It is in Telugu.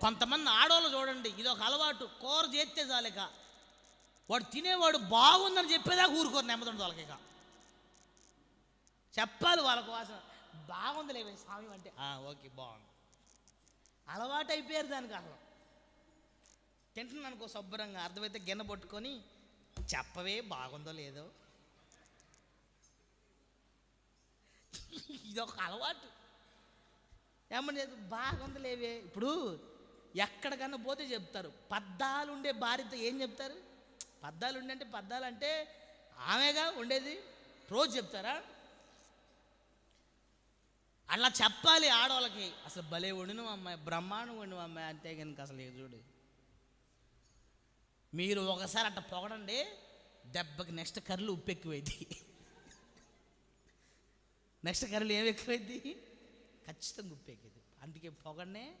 కొంతమంది ఆడవాళ్ళు చూడండి ఇది ఒక అలవాటు. కూర చేస్తే చాలిక. వాడు తినేవాడు బాగుందని చెప్పేదాకా ఊరుకోరు నెమ్మదండి వాళ్ళకి చెప్పాలి వాళ్ళకు వాసన. బాగుంది లేవే స్వామి అంటే. "ఆ, ఓకే బాగుంది. అలవాటు అయిపోయారు దానికి అసలు. తింటున్నాను అనుకో శుభ్రంగా అర్థమైతే గిన్నె పట్టుకొని చెప్పవే బాగుందో లేదో. ఇది ఒక అలవాటు. ఏమని బాగుంది లేవే ఇప్పుడు ఎక్కడికన్నా పోతే చెప్తారు. పద్దాలు ఉండే భార్యతో ఏం చెప్తారు? పద్దాలు ఉండే అంటే పద్దాలు అంటే ఆమెగా ఉండేది. రోజు చెప్తారా? అలా చెప్పాలి ఆడవాళ్ళకి. అసలు భలే వండిన అమ్మాయి. బ్రహ్మాండం వండిన అమ్మాయి. అంతే కనుక అసలు చూడు. మీరు ఒకసారి అట్ట పొగడండి. దెబ్బకి నెక్స్ట్ కర్రలు ఉప్పు ఎక్కువైద్ది. నెక్స్ట్ కర్రలు ఏమి ఎక్కువైద్ది? ఖచ్చితంగా ఉప్పు ఎక్కింది అందుకే పొగడనే